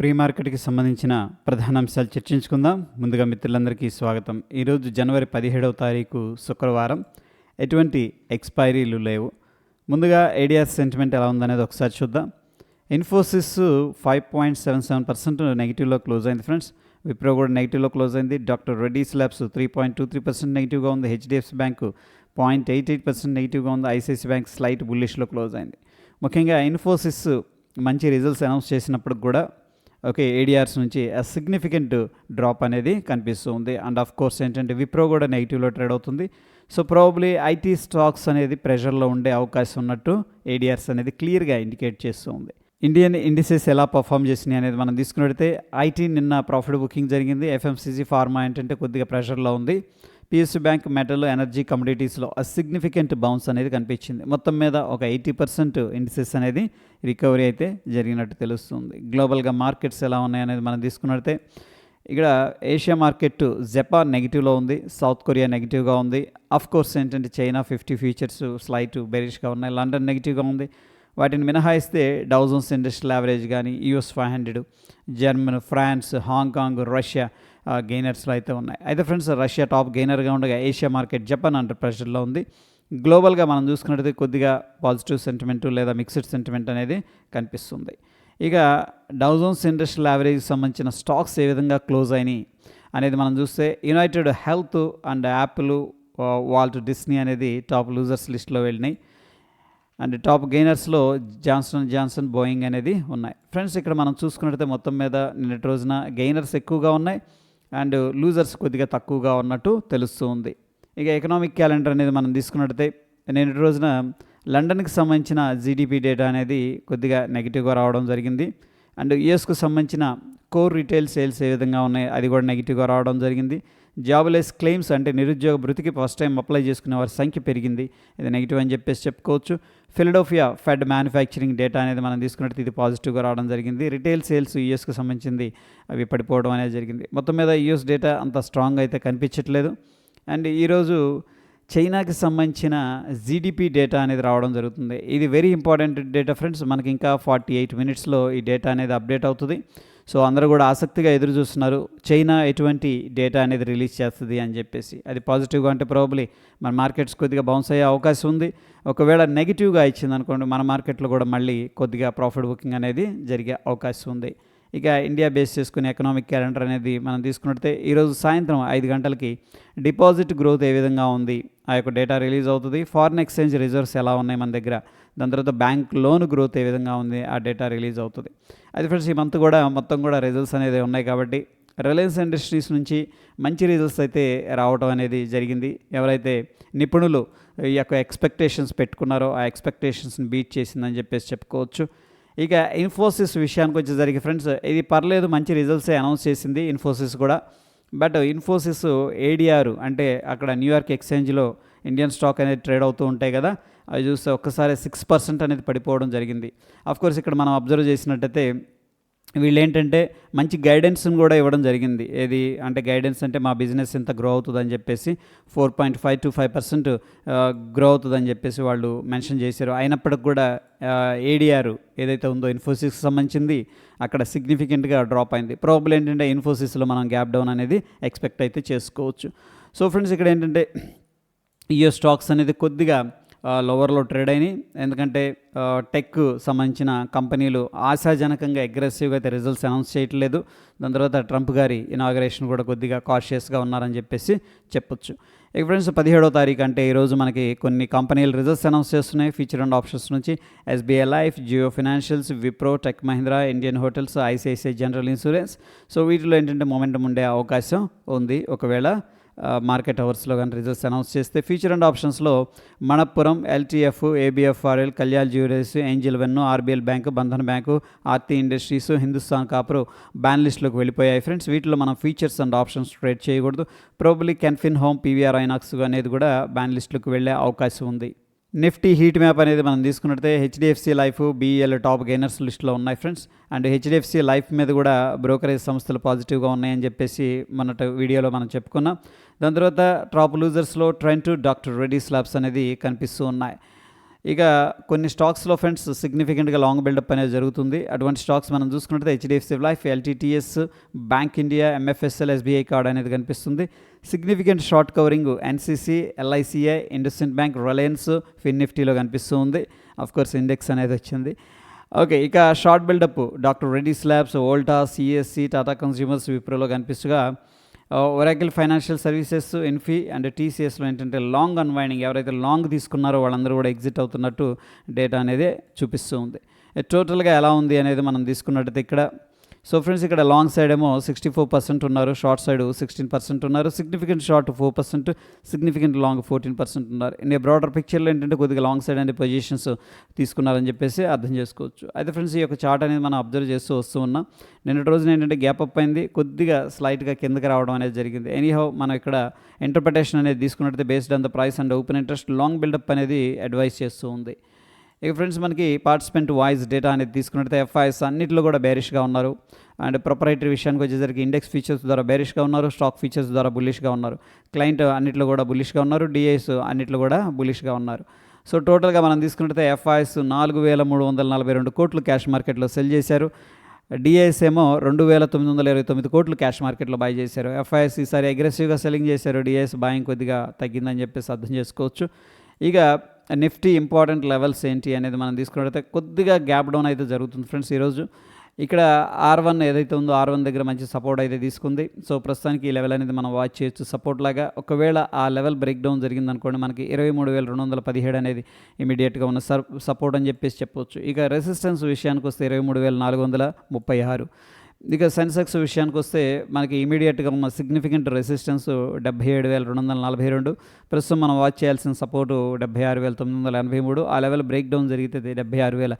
Pre మార్కెట్కి సంబంధించిన ప్రధాన అంశాలు చర్చించుకుందాం. ముందుగా మిత్రులందరికీ స్వాగతం. ఈరోజు జనవరి పదిహేడవ తారీఖు శుక్రవారం. ఎటువంటి ఎక్స్పైరీలు లేవు. ముందుగా ఏడిఆర్ సెంటిమెంట్ ఎలా ఉందనేది ఒకసారి చూద్దాం. Infosys five point seven seven percent నెగిటివ్లో close అయింది ఫ్రెండ్స్. విప్రో కూడా నెగిటివ్లో క్లోజ్ అయింది. Doctor Reddy's labs three point two three percent నెగిటివ్గా ఉంది. HDFC bank point eight eight percent నెగిటివ్గా ఉంది. ఐసిఐసి బ్యాంక్ స్లైట్ బుల్లిష్లో క్లోజ్ అయింది. ముఖ్యంగా ఇన్ఫోసిస్ మంచి రిజల్ట్స్ అనౌన్స్ చేసినప్పుడు కూడా ఓకే ఏడిఆర్స్ నుంచి సిగ్నిఫికెంట్ డ్రాప్ అనేది కనిపిస్తూ ఉంది అండ్ ఆఫ్ కోర్స్ ఏంటంటే విప్రో కూడా నెగిటివ్లో ట్రేడ్ అవుతుంది. సో ప్రాబ్లీ ఐటీ స్టాక్స్ అనేది ప్రెషర్లో ఉండే అవకాశం ఉన్నట్టు ఏడిఆర్స్ అనేది క్లియర్గా ఇండికేట్ చేస్తూ ఉంది ఇండియన్ ఇండిసెస్ ఎలా పర్ఫామ్ చేసినాయి అనేది మనం తీసుకున్నట్టయితే ఐటీ నిన్న ప్రాఫిట్ బుకింగ్ జరిగింది. ఎఫ్ఎంసీజీ ఫార్మా ఏంటంటే కొద్దిగా ప్రెషర్లో ఉంది. పిఎస్సి బ్యాంక్ మెటల్ ఎనర్జీ కమోడిటీస్లో ఆ సిగ్నిఫికెంట్ బౌన్స్ అనేది కనిపించింది. మొత్తం మీద ఒక ఎయిటీ పర్సెంట్ ఇండిసెస్ అనేది రికవరీ అయితే జరిగినట్టు తెలుస్తుంది. గ్లోబల్గా మార్కెట్స్ ఎలా ఉన్నాయనేది మనం తీసుకున్నట్టే ఇక్కడ ఏషియా మార్కెట్ జపాన్ నెగిటివ్లో ఉంది. సౌత్ కొరియా నెగిటివ్గా ఉంది. అఫ్ కోర్స్ ఏంటంటే చైనా ఫిఫ్టీ ఫీచర్స్ స్లైట్ బెరిష్గా ఉన్నాయి. లండన్ నెగిటివ్గా ఉంది. వాటిని మినహాయిస్తే డౌజన్స్ ఇండస్ట్రియల్ యావరేజ్ కానీ US five hundred German France Hong Kong Russia గెయినర్స్లో అయితే ఉన్నాయి. అయితే ఫ్రెండ్స్ రష్యా టాప్ గెయినర్గా ఉండగా ఏషియా మార్కెట్ జపాన్ అండర్ ప్రెషర్లో ఉంది. గ్లోబల్గా మనం చూసుకున్నట్టయితే కొద్దిగా పాజిటివ్ సెంటిమెంట్ లేదా మిక్స్డ్ సెంటిమెంట్ అనేది కనిపిస్తుంది. ఇక డౌజోన్స్ ఇండస్ట్రియల్ యావరేజ్కి సంబంధించిన స్టాక్స్ ఏ విధంగా క్లోజ్ అయినాయి అనేది మనం చూస్తే United Health and Apple Walt Disney అనేది టాప్ లూజర్స్ లిస్ట్లో వెళ్ళినాయి. అండ్ టాప్ గెయినర్స్లో జాన్సన్ జాన్సన్ బోయింగ్ అనేది ఉన్నాయి. ఫ్రెండ్స్ ఇక్కడ మనం చూసుకున్నట్టయితే మొత్తం మీద నిన్నటి రోజున గెయినర్స్ ఎక్కువగా ఉన్నాయి. అండ్ లూజర్స్ కొద్దిగా తక్కువగా ఉన్నట్టు తెలుస్తూ ఉంది. ఇక ఎకనామిక్ క్యాలెండర్ అనేది మనం తీసుకున్నట్టయితే నేను రోజున లండన్కి సంబంధించిన జీడిపి డేటా అనేది కొద్దిగా నెగిటివ్గా రావడం జరిగింది. అండ్ యుఎస్కు సంబంధించిన కోర్ రిటైల్ సేల్స్ ఏ విధంగా ఉన్నాయి అది కూడా నెగిటివ్గా రావడం జరిగింది. జాబ్లెస్ క్లెయిమ్స్ అంటే నిరుద్యోగ భృతికి ఫస్ట్ టైం అప్లై చేసుకునే వారి సంఖ్య పెరిగింది. ఇది నెగిటివ్ అని చెప్పేసి చెప్పుకోవచ్చు. ఫిలడోఫియా ఫెడ్ మ్యానుఫ్యాక్చరింగ్ డేటా అనేది మనం తీసుకున్నట్టు ఇది పాజిటివ్గా రావడం జరిగింది. రిటైల్ సేల్స్ యూఎస్కి సంబంధించింది అవి పడిపోవడం అనేది జరిగింది. మొత్తం మీద యూఎస్ డేటా అంత స్ట్రాంగ్ అయితే కనిపించట్లేదు. అండ్ ఈరోజు చైనాకి సంబంధించిన జీడిపి డేటా అనేది రావడం జరుగుతుంది. ఇది వెరీ ఇంపార్టెంట్ డేటా ఫ్రెండ్స్ మనకి ఇంకా ఫార్టీ ఎయిట్ మినిట్స్లో ఈ డేటా అనేది అప్డేట్ అవుతుంది. సో అందరూ కూడా ఆసక్తిగా ఎదురు చూస్తున్నారు. చైనా ఎటువంటి డేటా అనేది రిలీజ్ చేస్తుంది అని చెప్పేసి. అది పాజిటివ్గా అంటే ప్రాబ్లీ మన మార్కెట్స్ కొద్దిగా బౌన్స్ అయ్యే అవకాశం ఉంది. ఒకవేళ నెగిటివ్గా ఇచ్చింది అనుకోండి మన మార్కెట్లో కూడా మళ్ళీ కొద్దిగా ప్రాఫిట్ బుకింగ్ అనేది జరిగే అవకాశం ఉంది. ఇక ఇండియా బేస్ చేసుకునే ఎకనామిక్ క్యాలెండర్ అనేది మనం తీసుకున్నట్టే ఈరోజు సాయంత్రం ఐదు గంటలకి డిపాజిట్ గ్రోత్ ఏ విధంగా ఉంది? ఆ యొక్క డేటా రిలీజ్ అవుతుంది. ఫారిన్ ఎక్స్చేంజ్ రిజర్వ్స్ ఎలా ఉన్నాయి మన దగ్గర? దాని తర్వాత బ్యాంక్ లోన్ గ్రోత్ ఏ విధంగా ఉంది ఆ డేటా రిలీజ్ అవుతుంది. అది ఫ్రెండ్స్ ఈ మంత్ కూడా మొత్తం కూడా రిజల్ట్స్ అనేది ఉన్నాయి కాబట్టి రిలయన్స్ ఇండస్ట్రీస్ నుంచి మంచి రిజల్ట్స్ అయితే రావడం అనేది జరిగింది. ఎవరైతే నిపుణులు ఈ యొక్క ఎక్స్పెక్టేషన్స్ పెట్టుకున్నారో ఆ ఎక్స్పెక్టేషన్స్ని బీట్ చేసిందని చెప్పేసి చెప్పుకోవచ్చు. ఇక ఇన్ఫోసిస్ విషయానికి వచ్చి ఫ్రెండ్స్ ఇది పర్లేదు మంచి రిజల్ట్సే అనౌన్స్ చేసింది ఇన్ఫోసిస్ కూడా. బట్ ఇన్ఫోసిస్ ఏడిఆర్ అంటే అక్కడ న్యూయార్క్ ఎక్స్చేంజ్లో ఇండియన్ స్టాక్ అనేది ట్రేడ్ అవుతూ ఉంటాయి కదా అవి చూస్తే ఒక్కసారి సిక్స్ పర్సెంట్ అనేది పడిపోవడం జరిగింది. కోర్స్ ఇక్కడ మనం అబ్జర్వ్ చేసినట్టయితే వీళ్ళు ఏంటంటే మంచి గైడెన్స్ని కూడా ఇవ్వడం జరిగింది. ఏది అంటే గైడెన్స్ అంటే మా బిజినెస్ ఎంత గ్రో అవుతుందని చెప్పేసి four point five to five percent grow అవుతుందని చెప్పేసి వాళ్ళు మెన్షన్ చేశారు. అయినప్పటికి కూడా ఏడిఆర్ ఏదైతే ఉందో ఇన్ఫోసిస్ సంబంధించింది అక్కడ సిగ్నిఫికెంట్గా డ్రాప్ అయింది. ప్రాబ్లం ఏంటంటే ఇన్ఫోసిస్లో మనం గ్యాప్ డౌన్ అనేది ఎక్స్పెక్ట్ అయితే చేసుకోవచ్చు. సో ఫ్రెండ్స్ ఇక్కడ ఏంటంటే ఈ స్టాక్స్ అనేది కొద్దిగా లోవర్లో ట్రేడ్ అయినాయి. ఎందుకంటే టెక్ సంబంధించిన కంపెనీలు ఆశాజనకంగా అగ్రెసివ్గా అయితే రిజల్ట్స్ అనౌన్స్ చేయట్లేదు. దాని తర్వాత ట్రంప్ గారి ఇనాగరేషన్ కూడా కొద్దిగా కాషియస్గా ఉన్నారని చెప్పేసి చెప్పొచ్చు. ఇక ఫ్రెండ్స్ పదిహేడో తారీఖు అంటే ఈరోజు మనకి కొన్ని కంపెనీలు రిజల్ట్స్ అనౌన్స్ చేస్తున్నాయి. ఫ్యూచర్ అండ్ ఆప్షన్స్ నుంచి SBI life Jio financials Wipro tech Mahindra Indian hotels ICICI general insurance so వీటిలో ఏంటంటే మొమెంటం ఉండే అవకాశం ఉంది. ఒకవేళ మార్కెట్ అవర్స్లో కానీ రిజల్ట్స్ అనౌన్స్ చేస్తే ఫ్యూచర్ అండ్ ఆప్షన్స్లో Manappuram LTF ABFRL Kalyan jewellers Angel one RBL bank Bandhan bank Aarti industries Hindustan copper ban లిస్ట్లోకి వెళ్ళిపోయాయి. ఫ్రెండ్స్ వీటిలో మనం ఫీచర్స్ అండ్ ఆప్షన్స్ ట్రేడ్ చేయకూడదు. Probably Canfin home PVR INOX అనేది కూడా బ్యాన్ లిస్ట్లోకి వెళ్ళే అవకాశం ఉంది. నిఫ్టీ హీట్ మ్యాప్ అనేది మనం తీసుకున్నట్టే HDFC life BEL top gainers లిస్ట్లో ఉన్నాయి ఫ్రెండ్స్. అండ్ హెచ్డిఎఫ్సి లైఫ్ మీద కూడా బ్రోకరేజ్ సంస్థలు పాజిటివ్గా ఉన్నాయని చెప్పేసి మొన్నటి వీడియోలో మనం చెప్పుకున్నాం. దాని తర్వాత టాప్ లూజర్స్లో ట్రెంట్ డాక్టర్ రెడీ స్లాబ్స్ అనేది కనిపిస్తూ ఉన్నాయి. ఇక కొన్ని స్టాక్స్లో ఫ్రెండ్స్ సిగ్నిఫికెంట్గా లాంగ్ బిల్డప్ అనేది జరుగుతుంది. అటువంటి స్టాక్స్ మనం చూసుకున్నట్లయితే HDFC life LTTS bank India MFSL SBI card అనేది కనిపిస్తుంది. Significant short covering NCC LICI IndusInd bank Reliance fin నిఫ్టీలో కనిపిస్తూ ఉంది. కోర్స్ ఇండెక్స్ అనేది వచ్చింది. ఓకే ఇక short buildup doctor Reddy labs Volta CSC Tata consumers విప్రోలో కనిపిస్తుగా Oracle financial services Infy and టీసీఎస్లో ఏంటంటే long unwinding ఎవరైతే లాంగ్ తీసుకున్నారో వాళ్ళందరూ కూడా ఎగ్జిట్ అవుతున్నట్టు డేటా అనేది చూపిస్తూ ఉంది. Uh, టోటల్గా ఎలా ఉంది అనేది మనం తీసుకున్నట్టయితే ఇక్కడ సో ఫ్రెండ్స్ ఇక్కడ లాంగ్ సైడ్ ఏమో సిక్స్టీ ఫోర్ పర్సెంట్ ఉన్నారు షార్ట్ సైడ్ సిక్స్టీన్ పర్సెంట్ ఉన్నారు significant short four percent significant long fourteen percent ఉన్నారు. ఇన్ బ్రాడర్ పిక్చర్లో ఏంటంటే కొద్దిగా లాంగ్ సైడ్ అనే పొజిషన్స్ తీసుకున్నారని చెప్పేసి అర్థం చేసుకోవచ్చు. అయితే ఫ్రెండ్స్ ఈ యొక్క చార్ట్ అనేది మనం అబ్జర్వ్ చేస్తూ వస్తూ ఉన్నాం. నిన్నటి రోజున ఏంటంటే గ్యాప్ అప్ అయింది కొద్దిగా స్లైట్గా కిందకి రావడం అనేది జరిగింది. ఎనీహౌ మనం ఇక్కడ ఇంటర్ప్రిటేషన్ అనేది తీసుకున్నట్టయితే based on the price and open interest long buildup అనేది అడ్వైస్ చేస్తూ ఉంది. ఇక ఫ్రెండ్స్ మనకి పార్టిసిపెంట్ వాయిస్ డేటా అనేది తీసుకున్నట్టయితే ఎఫ్ఐఎస్ అన్నింటిలో కూడా బేరిష్గా ఉన్నారు. అండ్ ప్రొపరేటరీ విషయానికి వచ్చేసరికి ఇండెక్స్ ఫీచర్స్ ద్వారా బేరిష్గా ఉన్నారు స్టాక్ ఫీచర్స్ ద్వారా బుల్లిష్గా ఉన్నారు. క్లయింట్ అన్నింటిలో కూడా బుల్లిష్గా ఉన్నారు డిఐస్ అన్నింటిలో కూడా బుల్లిష్గా ఉన్నారు. సో టోటల్గా మనం తీసుకున్నట్టయితే ఎఫ్ఐఎస్ నాలుగు వేల మూడు వందల నలభై రెండు కోట్లు క్యాష్ మార్కెట్లో సెల్ చేశారు. డిఐఎస్ ఏమో రెండు వేల తొమ్మిది వందల ఇరవై తొమ్మిది కోట్లు క్యాష్ మార్కెట్లో బై చేశారు. ఎఫ్ఐఎస్ ఈసారి అగ్రెసివ్గా సెల్లింగ్ చేశారు. డిఐఎస్ బాయింగ్ కొద్దిగా తగ్గిందని చెప్పేసి అర్థం చేసుకోవచ్చు. ఇక నిఫ్టీ ఇంపార్టెంట్ లెవెల్స్ ఏంటి అనేది మనం తీసుకున్నట్లయితే కొద్దిగా గ్యాప్ డౌన్ అయితే జరుగుతుంది ఫ్రెండ్స్ ఈరోజు. ఇక్కడ ఆర్ వన్ ఏదైతే ఉందో ఆర్ వన్ దగ్గర మంచి సపోర్ట్ అయితే తీసుకుంది. సో ప్రస్తుతానికి ఈ లెవెల్ అనేది మనం వాచ్ చేయొచ్చు సపోర్ట్ లాగా. ఒకవేళ ఆ లెవెల్ బ్రేక్ డౌన్ జరిగిందనుకోండి మనకి ఇరవై మూడు వేల రెండు వందల పదిహేడు అనేది ఇమీడియట్గా ఉన్న సర్ సపోర్ట్ అని చెప్పేసి చెప్పవచ్చు ఇక రెసిస్టెన్స్ విషయానికి వస్తే ఇరవై మూడు వేల నాలుగు వందల ముప్పై ఆరు. ఇక సెన్సెక్స్ విషయానికి వస్తే మనకి ఇమీడియట్గా ఉన్న సిగ్నిఫికెంట్ రెసిస్టెన్స్ డెబ్బై ఏడు వేల రెండు వందల నలభై రెండు. ప్రస్తుతం మనం వాచ్ చేయాల్సిన సపోర్టు డెబ్బై ఆరు వేల తొమ్మిది వందల ఎనభై మూడు. ఆ లెవెల్ బ్రేక్ డౌన్ జరిగితే డెబ్బై ఆరు వేల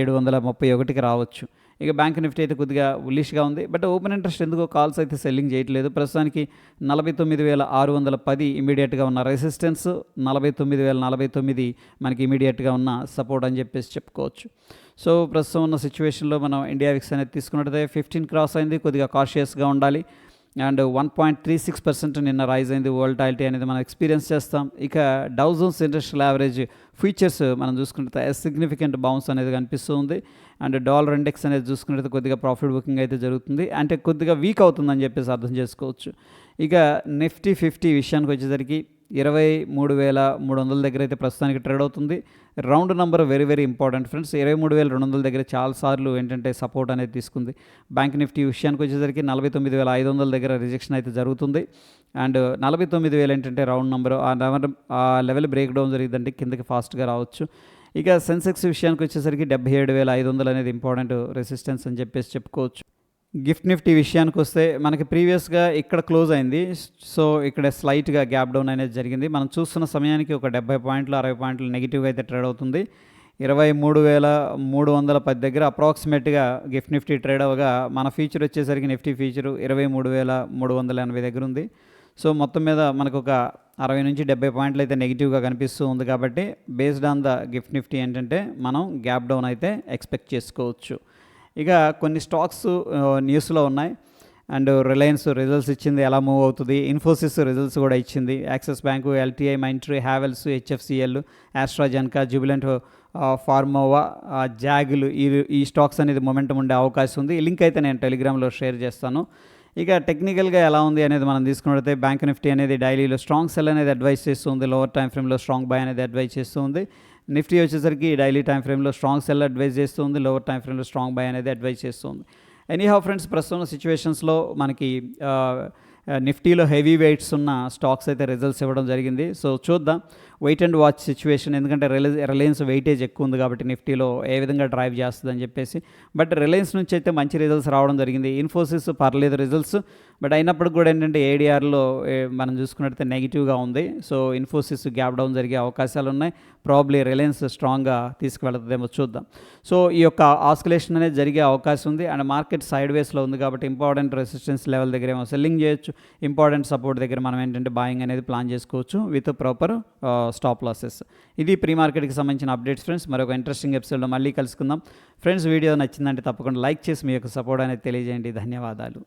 ఏడు వందల ముప్పై ఒకటికి రావచ్చు. ఇక బ్యాంక్ నిఫ్టీ అయితే కొద్దిగా ఉల్లిష్గా ఉంది. బట్ ఓపెన్ ఇంట్రెస్ట్ ఎందుకో కాల్స్ అయితే సెల్లింగ్ చేయట్లేదు. ప్రస్తుతానికి నలభై తొమ్మిది వేల ఆరు వందల పది ఇమీడియట్గా ఉన్న రెసిస్టెన్స్ నలభై తొమ్మిది వేల నలభై తొమ్మిది మనకి ఇమీడియట్గా ఉన్న సపోర్ట్ అని చెప్పేసి చెప్పుకోవచ్చు. సో ప్రస్తుతం ఉన్న సిచ్యువేషన్లో మనం ఇండియా విక్స్ అనేది తీసుకున్నట్టయితే ఫిఫ్టీన్ క్రాస్ అయింది. కొద్దిగా కాషియస్గా ఉండాలి. And one point three six percent నిన్న రైజ్ అయింది వోల్టాలిటీ అనేది మనం ఎక్స్పీరియన్స్ చేస్తాం. ఇక డౌజన్స్ ఇండస్ట్రియల్ యావరేజ్ ఫీచర్స్ మనం చూసుకుంటే సిగ్నిఫికెంట్ బౌన్స్ అనేది కనిపిస్తూ ఉంది. అండ్ డాలర్ ఇండెక్స్ అనేది చూసుకున్నట్టు కొద్దిగా ప్రాఫిట్ బుకింగ్ అయితే జరుగుతుంది. అంటే కొద్దిగా వీక్ అవుతుందని చెప్పేసి అర్థం చేసుకోవచ్చు. ఇక నిఫ్టీ ఫిఫ్టీ విషయానికి వచ్చేసరికి ఇరవై మూడు వేల మూడు వందల దగ్గర అయితే ప్రస్తుతానికి ట్రేడ్ అవుతుంది. Round number very very important friends. ఇరవై మూడు వేల రెండు వందల దగ్గర చాలాసార్లు ఏంటంటే సపోర్ట్ అనేది తీసుకుంది. బ్యాంక్ నిఫ్టీ విషయానికి వచ్చేసరికి నలభై తొమ్మిది వేల ఐదు వందల దగ్గర రిజెక్షన్ అయితే జరుగుతుంది. అండ్ నలభై తొమ్మిది వేలు ఏంటంటే రౌండ్ నెంబర్ ఆ నెంబర్ ఆ లెవెల్ బ్రేక్ డౌన్ జరిగిందంటే కిందకి ఫాస్ట్గా రావచ్చు. ఇక సెన్సెక్స్ విషయానికి వచ్చేసరికి డెబ్బై ఏడు వేల ఐదు వందలు అనేది ఇంపార్టెంట్ రెసిస్టెన్స్ అని చెప్పేసి చెప్పుకోవచ్చు. గిఫ్ట్ నిఫ్టీ విషయానికి వస్తే మనకి ప్రీవియస్గా ఇక్కడ క్లోజ్ అయింది. సో ఇక్కడ స్లైట్గా గ్యాప్ డౌన్ అనేది జరిగింది. మనం చూస్తున్న సమయానికి ఒక డెబ్బై పాయింట్లు అరవై పాయింట్లు నెగిటివ్గా అయితే ట్రేడ్ అవుతుంది. ఇరవై మూడు వేల మూడు వందల పది దగ్గర అప్రాక్సిమేట్గా గిఫ్ట్ నిఫ్టీ ట్రేడ్ అవ్వగా మన ఫీచర్ వచ్చేసరికి నిఫ్టీ ఫీచరు ఇరవై మూడు వేల మూడు వందల ఎనభై దగ్గర ఉంది. సో మొత్తం మీద మనకు ఒక అరవై నుంచి డెబ్బై పాయింట్లు అయితే నెగిటివ్గా కనిపిస్తూ ఉంది కాబట్టి based on the Gift Nifty ఏంటంటే మనం గ్యాప్ డౌన్ అయితే ఎక్స్పెక్ట్ చేసుకోవచ్చు. ఇక కొన్ని స్టాక్స్ న్యూస్లో ఉన్నాయి. అండ్ రిలయన్స్ రిజల్ట్స్ ఇచ్చింది ఎలా మూవ్ అవుతుంది? ఇన్ఫోసిస్ రిజల్ట్స్ కూడా ఇచ్చింది. Axis bank LTI Mindtree Havells HFCL AstraZeneca Jubilant Pharmova జాగులు ఈ ఈ స్టాక్స్ అనేది మొమెంటం ఉండే అవకాశం ఉంది. లింక్ అయితే నేను టెలిగ్రామ్లో షేర్ చేస్తాను. ఇక టెక్నికల్గా ఎలా ఉంది అనేది మనం తీసుకున్నట్లయితే బ్యాంక్ నిఫ్టీ అనేది డైలీలో స్ట్రాంగ్ సెల్ అనేది అడ్వైస్ చేస్తుంది. లోవర్ టైం ఫ్రేమ్లో స్ట్రాంగ్ బై అనేది అడ్వైస్ చేస్తుంది. నిఫ్టీ వచ్చేసరికి డైలీ టైం ఫ్రేమ్లో స్ట్రాంగ్ సెల్ అడ్వైజ్ చేస్తుంది లోవర్ టైం ఫ్రేమ్లో స్ట్రాంగ్ బై అనేది అడ్వైజ్ చేస్తుంది. ఎనీ హౌ ఫ్రెండ్స్ ప్రస్తుతం సిచ్యువేషన్స్లో మనకి నిఫ్టీలో హెవీ వెయిట్స్ ఉన్న స్టాక్స్ అయితే రిజల్ట్స్ ఇవ్వడం జరిగింది. సో చూద్దాం. వెయిట్ అండ్ వాచ్ సిచ్యువేషన్ ఎందుకంటే రిలయన్స్ రిలయన్స్ వెయిటేజ్ ఎక్కువ ఉంది కాబట్టి నిఫ్టీలో ఏ విధంగా డ్రైవ్ చేస్తుందని చెప్పేసి. బట్ రిలయన్స్ నుంచి అయితే మంచి రిజల్ట్స్ రావడం జరిగింది. ఇన్ఫోసిస్ పర్లేదు రిజల్ట్స్ బట్ అయినప్పటికి కూడా ఏంటంటే ఏడిఆర్లో మనం చూసుకున్నట్టయితే నెగిటివ్గా ఉంది. సో ఇన్ఫోసిస్ గ్యాప్ డౌన్ జరిగే అవకాశాలు ఉన్నాయి. ప్రాబ్లీ రిలయన్స్ స్ట్రాంగ్గా తీసుకువెళ్తుందేమో చూద్దాం. సో ఈ యొక్క ఆస్కులేషన్ అనేది జరిగే అవకాశం ఉంది. అండ్ మార్కెట్ సైడ్ వేస్లో ఉంది కాబట్టి ఇంపార్టెంట్ రెసిస్టెన్స్ లెవెల్ దగ్గర ఏమో సెల్లింగ్ చేయొచ్చు. ఇంపార్టెంట్ సపోర్ట్ దగ్గర మనం ఏంటంటే బాయింగ్ అనేది ప్లాన్ చేసుకోవచ్చు విత్ ప్రాపర్ స్టాప్ లాసెస్ ఇది ప్రీ మార్కెట్కి సంబంధించిన అప్డేట్స్ ఫ్రెండ్స్ మరొక ఇంట్రెస్టింగ్ ఎపిసోడ్లో మళ్ళీ కలుసుకుందాం. ఫ్రెండ్స్ వీడియో నచ్చిందంటే తప్పకుండా లైక్ చేసి మీ యొక్క సపోర్ట్ అనేది తెలియజేయండి. ధన్యవాదాలు.